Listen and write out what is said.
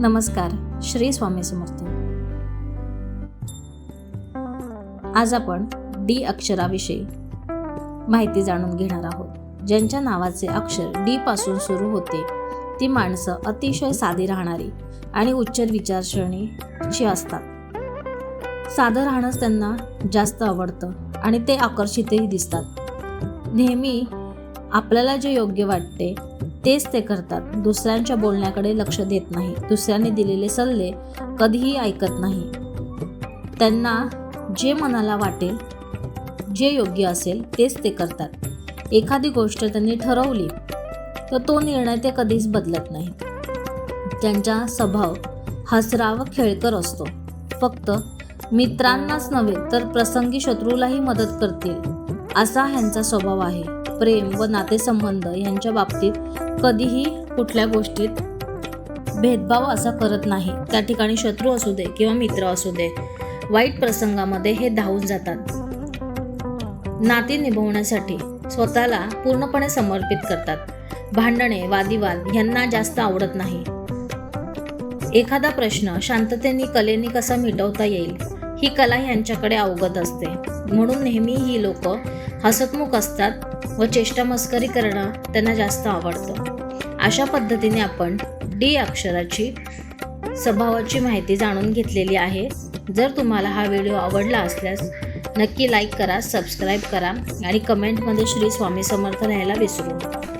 नमस्कार श्री स्वामी समर्थ. आज आपण डी अक्षराविषयी माहिती जाणून घेणार आहोत. ज्यांच्या नावाचे अक्षर डी पासून सुरू होते ती माणसं अतिशय साधी राहणारी आणि उच्च विचारसरणीची असतात. साधं राहणंच त्यांना जास्त आवडतं आणि ते आकर्षितही दिसतात. नेहमी आपल्याला जे योग्य वाटते तेच ते करतात. दुसऱ्यांच्या बोलण्याकडे लक्ष देत नाही. दुसऱ्यांनी दिलेले सल्ले कधीही ऐकत नाही. त्यांना जे मनाला वाटेल जे योग्य असेल तेच ते करतात. एखादी गोष्ट त्यांनी ठरवली तर तो निर्णय ते कधीच बदलत नाही. त्यांचा स्वभाव हसराव खेळकर असतो. फक्त मित्रांनाच नव्हे तर प्रसंगी शत्रूलाही मदत करतील असा ह्यांचा स्वभाव आहे. प्रेम व नातेसंबंध यांच्या बाबतीत कधीही कुठल्या गोष्टीत भेदभाव असा करत नाही. त्या ठिकाणी शत्रू असू दे किंवा मित्र असू दे वाईट प्रसंगामध्ये हे धावून जातात. नाती निभवण्यासाठी स्वतःला पूर्णपणे समर्पित करतात. भांडणे वादिवाद यांना जास्त आवडत नाही. एखादा प्रश्न शांततेने कलेने कसा मिटवता येईल? ही कला यांच्याकडे अवगत असते. म्हणून नेहमी ही लोक हसतमुख असतात व चेष्टा मस्करी करणं त्यांना जास्त आवडतं. अशा पद्धतीने आपण डी अक्षराची स्वभावाची माहिती जाणून घेतलेली आहे. जर तुम्हाला हा व्हिडिओ आवडला असल्यास नक्की लाईक करा सबस्क्राईब करा आणि कमेंटमध्ये श्री स्वामी समर्थ लिहायला विसरू नका.